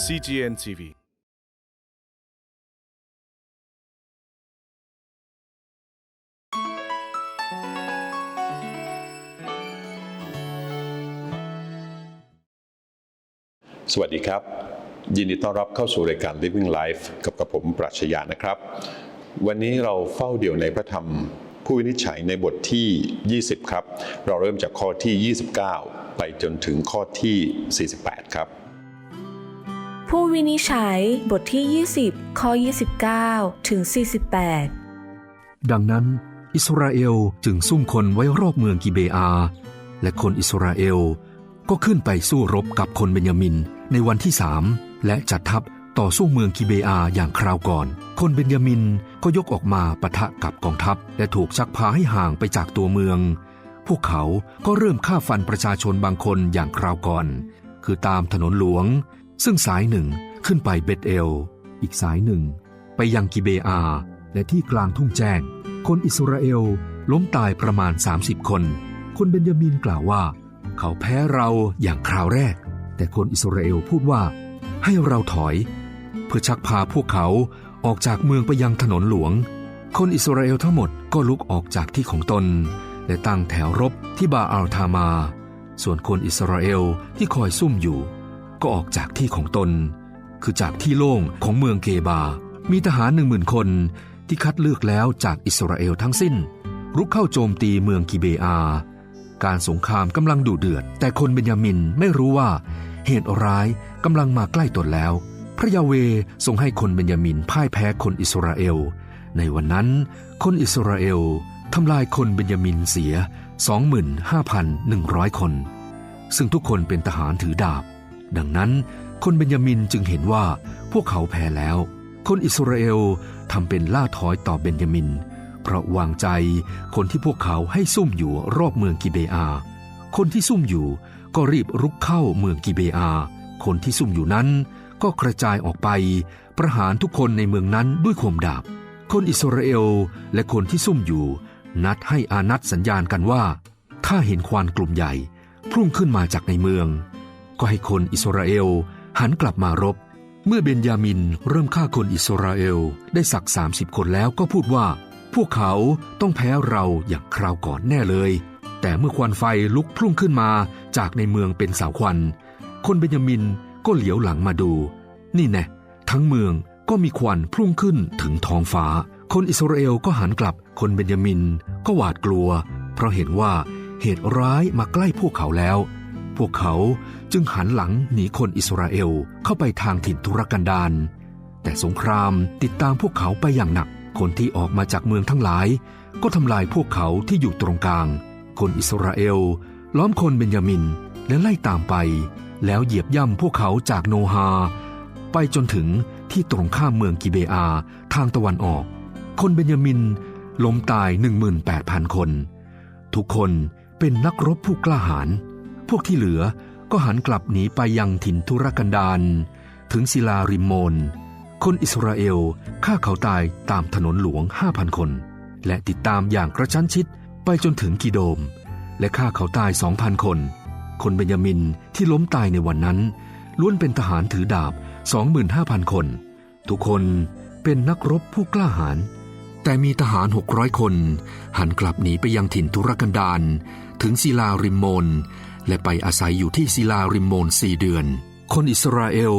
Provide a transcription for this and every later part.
CGN TV สวัสดีครับ ยินดีต้อนรับเข้าสู่รายการ Living Life กับกับผมปรัชญานะครับ วันนี้เราเฝ้าเดี่ยวในพระธรรม ผู้วินิจฉัยในบทที่ 20 ครับ เราเริ่มจากข้อที่ 29 ไปจนถึงข้อที่ 48 ครับ ผู้วินิจฉัยบทที่ 20 ข้อ 29 ถึง 48 ดังนั้น อิสราเอลจึงซุ่มคนไว้รอบเมืองกิเบอา และคนอิสราเอล ก็ขึ้นไปสู้รบกับคนเบนยามินในวันที่สามและจัดทัพต่อสู้เมืองกิเบอาอย่างคราวก่อน คนเบนยามินก็ยกออกมาปะทะกับกองทัพ และถูกชักพาให้ห่างไปจากตัวเมือง พวกเขาก็เริ่มฆ่าฟันประชาชนบางคนอย่างคราวก่อน คือตามถนนหลวง ซึ่งสายหนึ่งขึ้นไปเบตเอล อีกสายหนึ่ง ไปยังกิเบอา และที่กลางทุ่งแจ้ง คนอิสราเอลล้มตายประมาณ 30 คน คนเบนยามินกล่าวว่า เขาแพ้เราอย่างคราวแรก แต่คนอิสราเอลพูดว่า ให้เราถอย เพื่อชักพาพวกเขาออกจากเมืองไปยังถนนหลวง คนอิสราเอลทั้งหมดก็ลุกออกจากที่ของตน และตั้งแถวรบที่บาอัลทามา ส่วนคนอิสราเอลที่คอยซุ่มอยู่ ก็ออกจากที่ของตน คือจากที่โล่งของเมืองเกบา มีทหารหนึ่งหมื่นคนที่คัดเลือกแล้วจากอิสราเอลทั้งสิ้น รุกเข้าโจมตีเมืองกิเบอา การสงครามกำลังดุเดือด แต่คนเบนยามินไม่รู้ว่า เหตุร้ายกำลังมาใกล้ตนแล้ว พระยาเวทรงให้คนเบนยามินพ่ายแพ้คนอิสราเอล ในวันนั้น คนอิสราเอลทำลายคนเบนยามินเสีย 25,100 คน ซึ่งทุกคนเป็นทหารถือดาบ ดังนั้นคนเบนยามินจึงเห็นว่าพวกเขาแพ้แล้ว คนอิสราเอลทำเป็นล่าถอยต่อเบนยามิน เพราะวางใจคนที่พวกเขาให้ซุ่มอยู่รอบเมืองกิเบอา คนที่ซุ่มอยู่ก็รีบรุกเข้าเมืองกิเบอา คนที่ซุ่มอยู่นั้นก็กระจายออกไป ประหารทุกคนในเมืองนั้นด้วยข่มดาบ คนอิสราเอลและคนที่ซุ่มอยู่ นัดให้อานัดสัญญาณกันว่า ถ้าเห็นควานกลุ่มใหญ่ พุ่งขึ้นมาจากในเมือง ก็ให้คนอิสราเอล หันกลับมารบ เมื่อเบนยามินเริ่มฆ่าคนอิสราเอลได้สัก 30 คนแล้วก็พูดว่า พวกเขาต้องแพ้เราอย่างคราวก่อนแน่เลย แต่เมื่อควันไฟลุกพุ่งขึ้นมาจากในเมืองเป็นสาวควัน คนเบนยามินก็เหลียวหลังมาดู นี่แน่ทั้งเมืองก็มีควันพุ่งขึ้นถึงท้องฟ้า คนอิสราเอลก็หันกลับ คนเบนยามินก็หวาดกลัว เพราะเห็นว่าเหตุร้ายมาใกล้พวกเขาแล้ว พวกเขาจึงหันหลังหนีคนอิสราเอลเข้าไปทางถิ่นทุรกันดารแต่สงครามติดตามพวกเขาไปอย่างหนัก คนที่ออกมาจากเมืองทั้งหลาย ก็ทำลายพวกเขาที่อยู่ตรงกลาง คนอิสราเอล ล้อมคนเบนยามินและไล่ตามไป แล้วเหยียบย่ำพวกเขาจากโนฮา ไปจนถึงที่ตรงข้ามเมืองกิเบอาทางตะวันออก คนเบนยามินล้มตาย 18,000 คน ทุกคนเป็นนักรบผู้กล้าหาญ วกที่เหลือก็หันกลับหนีไปยังถิ่นทุรกันดารถึงศิลาริมโมน คนอิสราเอลฆ่าเขาตายตามถนนหลวง 5,000 คน และติดตามอย่างกระชั้นชิดไปจนถึงกิโดม และฆ่าเขาตาย 2,000 คน คนเบนยามินที่ล้มตายในวันนั้นล้วนเป็นทหารถือดาบ 25,000 คน ทุกคนเป็นนักรบผู้กล้าหาญแต่มีทหาร 600 คน หันกลับหนีไปยังถิ่นทุรกันดารถึงศิลาริมโมน และไปอาศัยอยู่ที่ศิลาริมโมนสี่เดือน คนอิสราเอล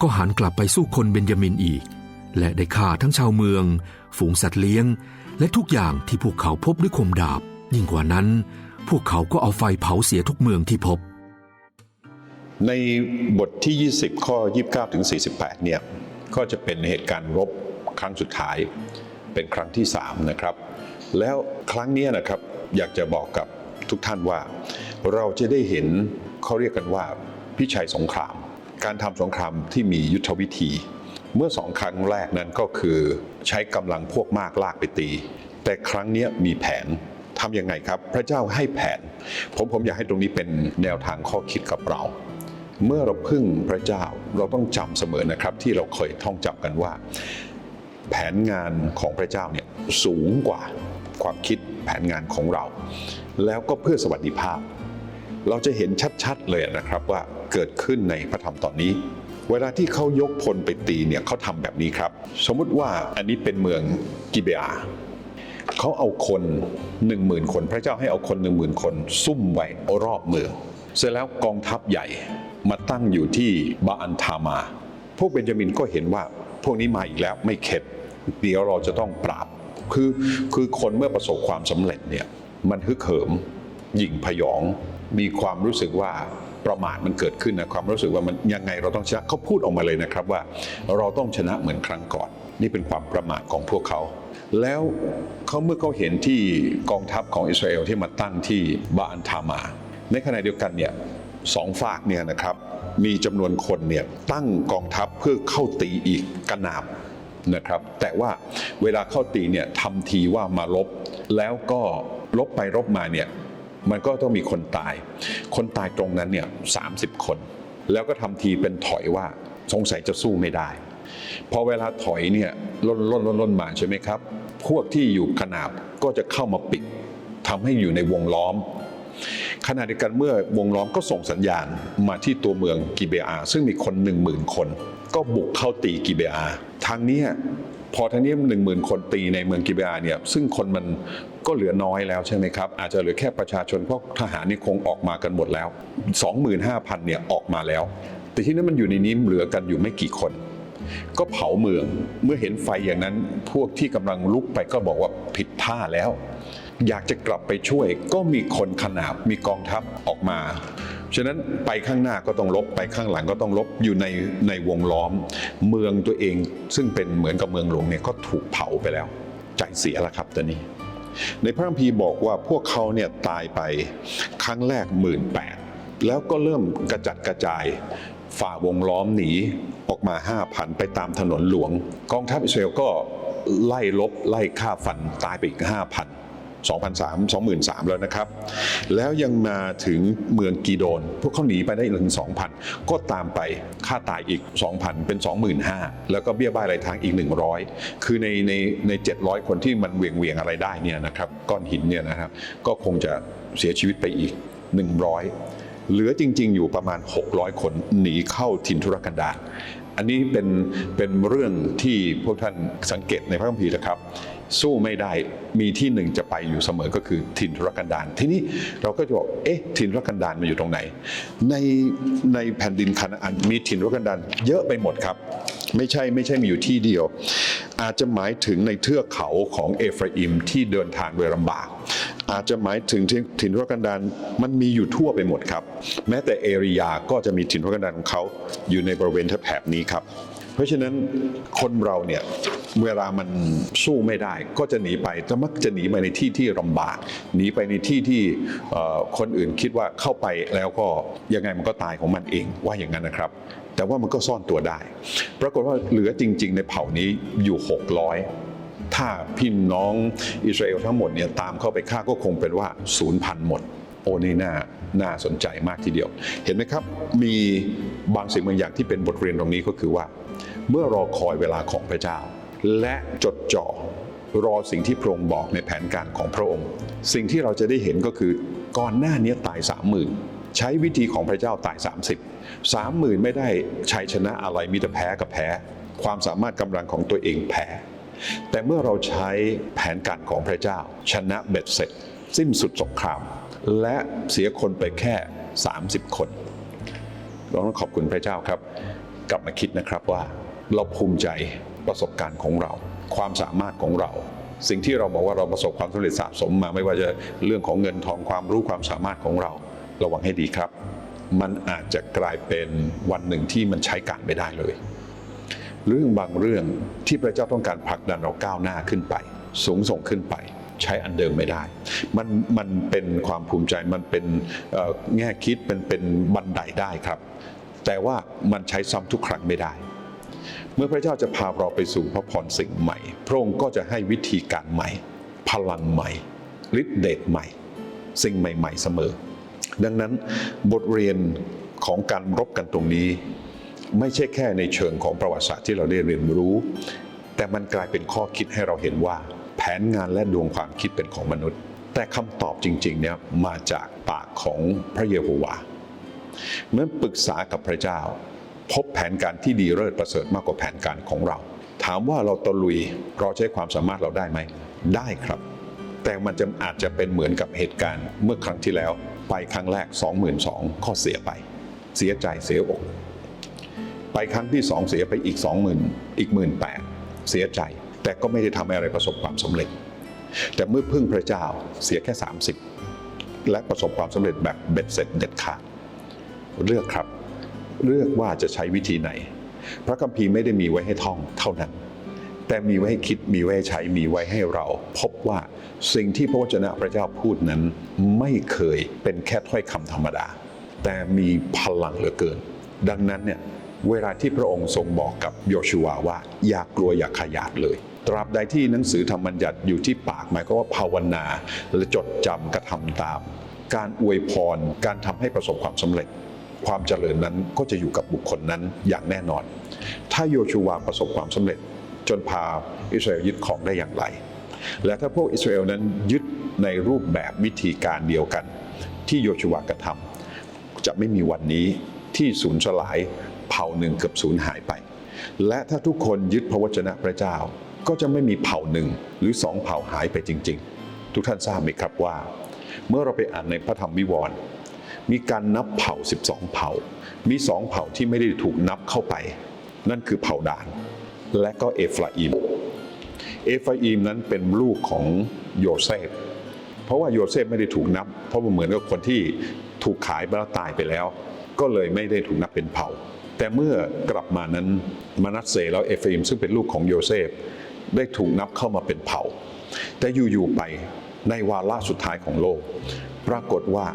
ก็หันกลับไปสู้คนเบนยามินอีก และได้ฆ่าทั้งชาวเมือง ฝูงสัตว์เลี้ยง และทุกอย่างที่พวกเขาพบด้วยคมดาบ ยิ่งกว่านั้น พวกเขาก็เอาไฟเผาเสียทุกเมืองที่พบ ในบทที่ 20 ข้อ 29ถึง48 เนี่ยก็จะเป็นเหตุการณ์รบครั้งสุดท้าย เป็นครั้งที่3นะครับแล้วครั้งนี้นะครับอยากจะบอกกับทุกท่านว่า เราจะได้เห็นเขาเรียกกันว่าพิชัยสงคราม การทำสงครามที่มียุทธวิธี เมื่อสองครั้งแรกนั้นก็คือใช้กำลังพวกมากลากไปตี แต่ครั้งนี้มีแผนทำยังไงครับ พระเจ้าให้แผน ผมผมอยากให้ตรงนี้เป็นแนวทางข้อคิดกับเรา เมื่อเราพึ่งพระเจ้าเราต้องจำเสมอนะครับ ที่เราเคยท่องจำกันว่า แผนงานของพระเจ้าเนี่ยสูงกว่าความคิดแผนงานของเรา แล้วก็เพื่อสวัสดิภาพ เราจะเห็นชัดๆเลยนะครับว่าเกิดขึ้นในพระธรรมตอนนี้ เวลาที่เขายกพลไปตีเนี่ยเขาทำแบบนี้ครับ สมมุติว่าอันนี้เป็นเมืองกิเบอาเขาเอาคนหนึ่งหมื่นคน พระเจ้าให้เอาคนหนึ่งหมื่นคน ซุ่มไว้รอบเมือง เสร็จแล้วกองทัพใหญ่มาตั้งอยู่ที่บาอันทามา พวกเบนจามินก็เห็นว่า พวกนี้มาอีกแล้วไม่เข็ดเดี๋ยวเราจะต้องปราบ คือคือคนเมื่อประสบความสำเร็จเนี่ยมันฮึกเหิมหยิ่งพยอง มีความรู้สึกว่าประมาทมันเกิดขึ้นนะความรู้สึกว่ามันยังไงเราต้องชนะเขาพูดออกมาเลยนะครับว่า เราต้องชนะเหมือนครั้งก่อน นี่เป็นความประมาทของพวกเขา แล้วเขาเมื่อเขาเห็นที่กองทัพของอิสราเอลที่มาตั้งที่บาอันทามา ในขณะเดียวกันเนี่ยสองฝากเนี่ยนะครับมีจำนวนคนเนี่ยตั้งกองทัพเพื่อเข้าตีอีกกระนาบนะครับ แต่ว่าเวลาเข้าตีเนี่ยทำทีว่ามารบแล้วก็รบไปรบมาเนี่ย มันก็ต้องมีคนตาย คนตายตรงนั้นเนี่ยสาคน แล้วก็ทำทีเป็นถอยว่าสงสัยจะสู้ไม่ได้ พอเวลาถอยเนี่ยล่นล่นล่นล่นมาใช่ไหมครับ พวกที่อยู่ขนาบก็จะเข้ามาปิดทำให้อยู่ในวงล้อมขณะเดียวกันเมื่อวงล้อมก็ส่งสัญญาณมาที่ตัวเมืองกิเบอาซึ่งมีคนหนึ่งหมื่นคน ก็บุกเข้าตีกิเบอาทางนี้ พอทางนี้หนึ่งหมื่นคนตีในเมืองกิเบอาเนี่ยซึ่งคนมันก็เหลือน้อยแล้วใช่ไหมครับ อาจจะเหลือแค่ประชาชนเพราะทหารนี่คงออกมากันหมดแล้ว 25,000เนี่ยออกมาแล้ว แต่ที่นั้นมันอยู่ในนี้เหลือกันอยู่ไม่กี่คน ก็เผาเมืองเมื่อเห็นไฟอย่างนั้นพวกที่กำลังลุกไปก็บอกว่าผิดท่าแล้ว อยากจะกลับไปช่วยก็มีคนขนาบมีกองทัพออกมา ฉะนั้นไปข้างหน้าก็ต้องลบไปข้างหลังก็ต้องลบอยู่ในในวงล้อม เมืองตัวเองซึ่งเป็นเหมือนกับเมืองหลวงเนี่ยก็ถูกเผาไปแล้ว ใจเสียแล้วครับตอนนี้ ในพระคัมภีร์บอกว่าพวกเขาเนี่ยตายไปครั้งแรกหมื่นแปดแล้วก็เริ่มกระจัดกระจายฝ่าวงล้อมหนีออกมา 5,000 ไปตามถนนหลวง กองทัพอิสราเอลก็ไล่ลบไล่ฆ่าฟันตายไปอีก 5,000 2,300 23,000แล้วนะครับ แล้วยังมาถึงเมืองกีโดน พวกเขาหนีไปได้ถึง 2,000 ก็ตามไปฆ่าตายอีก 2,000 เป็น 25,000 แล้วก็เบี้ยบ้ายรายทางอีก 100 คือในในใน 700 คนที่มันเวียงเวียงอะไรได้เนี่ยนะครับก้อนหินเนี่ยนะครับก็คงจะเสียชีวิตไปอีก 100 เหลือจริง ๆ อยู่ประมาณ 600 คนหนีเข้าถิ่นทุรกันดารอันนี้เป็นเป็นเรื่องที่พวกท่านสังเกตในพระคัมภีร์นะครับ สู้ไม่ได้มีที่หนึ่งจะไปอยู่เสมอก็คือถิ่นทุรกันดารทีนี้เราก็จะบอกเอ๊ะถิ่นทุรกันดารมันอยู่ตรงไหน ในในแผ่นดินคานาอันมีถิ่นทุรกันดารเยอะไปหมดครับ ไม่ใช่ไม่ใช่มีอยู่ที่เดียว อาจจะหมายถึงในเทือกเขาของเอฟราอิมที่เดินทางโดยลำบากอาจจะหมายถึงที่ถิ่นทุรกันดารมันมีอยู่ทั่วไปหมดครับ แม้แต่เอริยาก็จะมีถิ่นทุรกันดารของเขาอยู่ในบริเวณแถบนี้ครับ เพราะฉะนั้นคนเราเนี่ย เวลามันสู้ไม่ได้ก็จะหนีไปจะมักจะหนีไปในที่ที่ลำบาก หนีไปในที่ที่คนอื่นคิดว่าเข้าไปแล้วก็ยังไงมันก็ตายของมันเองว่าอย่างนั้นนะครับ แต่ว่ามันก็ซ่อนตัวได้ ปรากฏว่าเหลือจริง ๆ ในเผ่านี้อยู่ 600ถ้าพี่น้องอิสราเอลทั้งหมดเนี่ยตามเข้าไปฆ่าก็คงเป็นว่าศูนย์พันหมด โอ้นี่น่าน่าสนใจมากทีเดียว เห็นไหมครับ มีบางสิ่งบางอย่างที่เป็นบทเรียนตรงนี้ก็คือว่า เมื่อรอคอยเวลาของพระเจ้า และจดจ่อรอสิ่งที่พระองค์บอกในแผนการของพระองค์ สิ่งที่เราจะได้เห็นก็คือก่อนหน้านี้ตายสามหมื่นใช้วิธีของพระเจ้าตาย 30 30,000ไม่ได้ชัยชนะอะไรมีแต่แพ้กับแพ้ ความสามารถกำลังของตัวเองแพ้ แต่เมื่อเราใช้แผนการของพระเจ้า ชนะเบ็ดเสร็จ สิ้นสุดสงคราม และเสียคนไปแค่ 30 คนเราต้องขอบคุณพระเจ้าครับ กลับมาคิดนะครับว่าเราภูมิใจ ประสบการณ์ของเรา ความสามารถของเรา สิ่งที่เราบอกว่าเราประสบความสำเร็จสะสมมาไม่ว่าจะเรื่องของเงินทองความรู้ความสามารถของเรา ระวังให้ดีครับ มันอาจจะกลายเป็นวันหนึ่งที่มันใช้การไม่ได้เลย เรื่องบางเรื่องที่พระเจ้าต้องการผลักดันเราก้าวหน้าขึ้นไป สูงส่งขึ้นไปใช้อันเดิมไม่ได้ มันมันเป็นความภูมิใจ มันเป็นแง่คิด เป็นเป็นบันไดได้ครับ แต่ว่ามันใช้ซ้ำทุกครั้งไม่ได้ เมื่อพระเจ้าจะพาเราไปสู่พระพรสิ่งใหม่ พระองค์ก็จะให้วิธีการใหม่ พลังใหม่ฤทธิเดชใหม่ สิ่งใหม่ ๆเสมอ ดังนั้นบทเรียนของการรบกันตรงนี้ ไม่ใช่แค่ในเชิงของประวัติศาสตร์ที่เราได้เรียนรู้ แต่มันกลายเป็นข้อคิดให้เราเห็นว่า แผนงานและดวงความคิดเป็นของมนุษย์ แต่คำตอบจริงๆเนี่ยมาจากปากของพระเยโฮวาเมื่อปรึกษากับพระเจ้า พบแผนการที่ดีเลิศประเสริฐมากกว่าแผนการของเรา ถามว่าเราตะลุยเราใช้ความสามารถเราได้ไหม ได้ครับ แต่มันจะอาจจะเป็นเหมือนกับเหตุการณ์เมื่อครั้งที่แล้ว ไปครั้งแรก 22,000ข้อเสียไป เสียใจเสียอก ไปครั้งที่สองเสียไปอีก 20,000 อีก 18,000เสียใจ แต่ก็ไม่ได้ทำอะไรประสบความสำเร็จ แต่เมื่อพึ่งพระเจ้าเสียแค่ 30 และประสบความสำเร็จแบบเบ็ดเสร็จเด็ดขาดเลือกครับ เลือกว่าจะใช้วิธีไหน พระคัมภีร์ไม่ได้มีไว้ให้ท่องเท่านั้น แต่มีไว้ให้คิดมีไว้ให้ใช้มีไว้ให้เรา พบว่าสิ่งที่พระวจนะพระเจ้าพูดนั้น ไม่เคยเป็นแค่ถ้อยคำธรรมดา แต่มีพลังเหลือเกิน ดังนั้นเนี่ยเวลาที่พระองค์ทรงบอกกับโยชูวาว่า อย่ากลัวอย่าขยาดเลย ตราบใดที่หนังสือธรรมบัญญัติอยู่ที่ปากหมายก็ว่าภาวนาและจดจำกระทำตาม การอวยพรการทำให้ประสบความสำเร็จ ความเจริญนั้นก็จะอยู่กับบุคคลนั้นอย่างแน่นอน ถ้าโยชูวาประสบความสำเร็จจนพาอิสราเอลยึดของได้อย่างไร และถ้าพวกอิสราเอลนั้นยึดในรูปแบบวิธีการเดียวกัน ที่โยชูวากระทำจะไม่มีวันนี้ที่สูญสลายเผ่าหนึ่งเกือบสูญหายไป และถ้าทุกคนยึดพระวจนะพระเจ้า ก็จะไม่มีเผ่าหนึ่งหรือสองเผ่าหายไปจริง ๆ ทุกท่านทราบไหมครับว่า เมื่อเราไปอ่านในพระธรรมวิวรณ์ มีการนับเผ่า 12 เผ่า มีสองเผ่าที่ไม่ได้ถูกนับเข้าไป นั่นคือเผ่าดาน และก็เอฟราอิม เอฟราอิมนั้นเป็นลูกของโยเซฟ เพราะว่าโยเซฟไม่ได้ถูกนับ เพราะเหมือนกับคนที่ถูกขายไปแล้วตายไปแล้ว ก็เลยไม่ได้ถูกนับเป็นเผ่า แต่เมื่อกลับมานั้นมานัสเซแล้วเอฟราอิมซึ่งเป็นลูกของโยเซฟได้ถูกนับเข้ามาเป็นเผ่า แต่อยู่ๆไปในวาระสุดท้ายของโลก ปรากฏว่า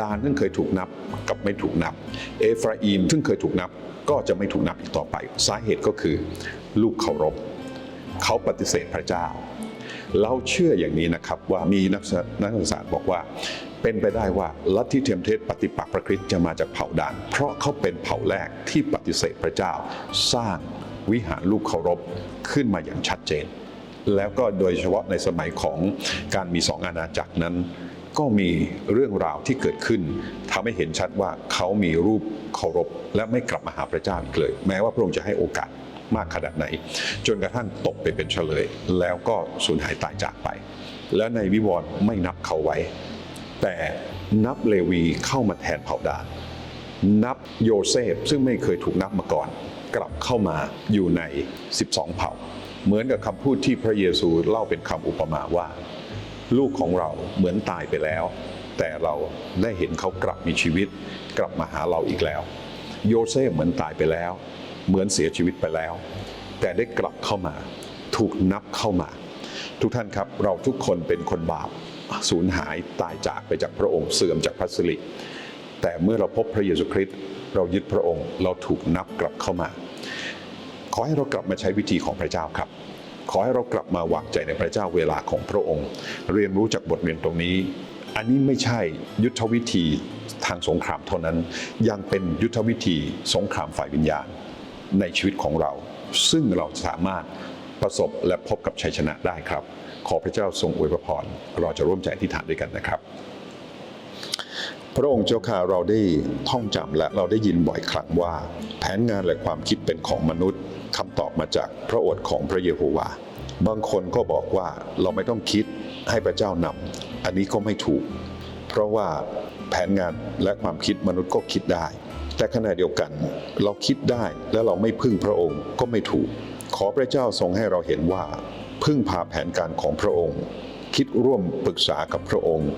ดานซึ่งเคยถูกนับกับไม่ถูกนับ เอฟราอิมซึ่งเคยถูกนับก็จะไม่ถูกนับอีกต่อไป สาเหตุก็คือลูกเคารพ เขาปฏิเสธพระเจ้า เราเชื่ออย่างนี้นะครับว่ามีนักนักศึกษาสตร์บอกว่า เป็นไปได้ว่าลัทธิเทมเทศปฏิปักษ์พระคริสต์จะมาจากเผ่าดาน เพราะเขาเป็นเผ่าแรกที่ปฏิเสธพระเจ้า สร้างวิหารลูกเคารพขึ้นมาอย่างชัดเจน แล้วก็โดยเฉพาะในสมัยของการมีสองอาณาจักรนั้น ก็มีเรื่องราวที่เกิดขึ้นทำให้เห็นชัดว่าเขามีรูปเคารพ และไม่กลับมาหาพระเจ้าอีกเลย แม้ว่าพระองค์จะให้โอกาสมากขนาดไหน จนกระทั่งตกไปเป็นเฉลย แล้วก็สูญหายตายจากไป และในวิวรณ์ไม่นับเขาไว้ แต่นับเลวีเข้ามาแทนเผ่าดานนับโยเซฟซึ่งไม่เคยถูกนับมาก่อน กลับเข้ามาอยู่ใน 12 เผ่า เหมือนกับคำพูดที่พระเยซูเล่าเป็นคำอุปมาว่า ลูกของเราเหมือนตายไปแล้ว แต่เราได้เห็นเขากลับมีชีวิต กลับมาหาเราอีกแล้ว โยเซฟเหมือนตายไปแล้ว เหมือนเสียชีวิตไปแล้ว แต่ได้กลับเข้ามา ถูกนับเข้ามา ทุกท่านครับเราทุกคนเป็นคนบาปสูญหายตายจากไปจากพระองค์เสื่อมจากพระสิริแต่เมื่อเราพบพระเยซูคริสต์เรายึดพระองค์ เราถูกนับกลับเข้ามา ขอให้เรากลับมาใช้วิธีของพระเจ้าครับ ขอให้เรากลับมาวางใจในพระเจ้าเวลาของพระองค์ เรียนรู้จากบทเรียนตรงนี้ อันนี้ไม่ใช่ยุทธวิธีทางสงครามเท่านั้น ยังเป็นยุทธวิธีสงครามฝ่ายวิญญาณในชีวิตของเรา ซึ่งเราสามารถประสบและพบกับชัยชนะได้ครับ ขอพระเจ้าทรงอวยพรเราจะร่วมใจอธิษฐานด้วยกันนะครับ พระองค์เจ้าข้าเราได้ท่องจำและเราได้ยินบ่อยครั้งว่า แผนงานและความคิดเป็นของมนุษย์คำตอบมาจากพระโอษฐ์ของพระเยโฮวาบางคนก็บอกว่าเราไม่ต้องคิดให้พระเจ้านำอันนี้ก็ไม่ถูก เพราะว่าแผนงานและความคิดมนุษย์ก็คิดได้ แต่ขณะเดียวกันเราคิดได้และเราไม่พึ่งพระองค์ก็ไม่ถูก ขอพระเจ้าทรงให้เราเห็นว่า พึ่งพาแผนการของพระองค์ คิดร่วมปรึกษากับพระองค์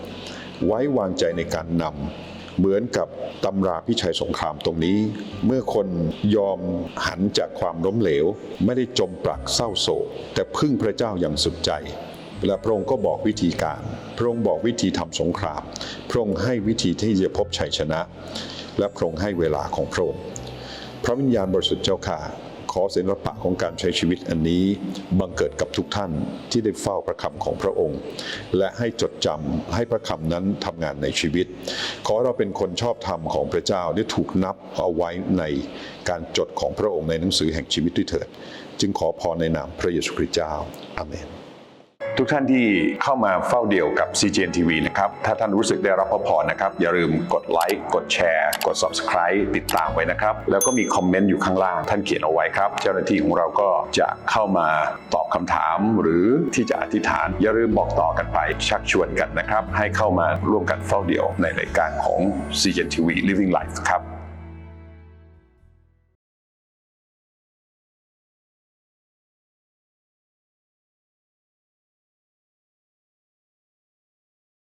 ไว้วางใจในการนำเหมือนกับตำราพิชัยสงครามตรงนี้ เมื่อคนยอมหันจากความล้มเหลว ไม่ได้จมปลักเศร้าโศก แต่พึ่งพระเจ้าอย่างสุดใจและพระองค์ก็บอกวิธีการ พระองค์บอกวิธีทำสงคราม พระองค์ให้วิธีที่จะพบชัยชนะ และพระองค์ให้เวลาของพระองค์ พระวิญญาณบริสุทธิ์เจ้าค่ะ ขอศิลปะของการใช้ชีวิตอันนี้บังเกิดกับทุกท่านที่ได้เฝ้าพระคำของพระองค์ และให้จดจำให้พระคำนั้นทำงานในชีวิต ขอเราเป็นคนชอบธรรมของพระเจ้าได้ถูกนับเอาไว้ในการจดของพระองค์ในหนังสือแห่งชีวิตด้วยเถิด จึงขอพรในนามพระเยซูคริสต์เจ้าอาเมน ทุกท่านที่เข้ามาเฝ้าเดี่ยวกับ CGN TV นะครับ ถ้าท่านรู้สึกได้รับพระพรนะครับ อย่าลืมกดไลค์ กดแชร์ กด Subscribe ติดตามไว้นะครับ แล้วก็มีคอมเมนต์อยู่ข้างล่าง ท่านเขียนเอาไว้ครับ เจ้าหน้าที่ของเราก็จะเข้ามาตอบคำถามหรือที่จะอธิษฐาน อย่าลืมบอกต่อกันไป ชักชวนกันนะครับ ให้เข้ามาร่วมกันเฝ้าเดี่ยวในรายการของ CGN TV Living Life ครับ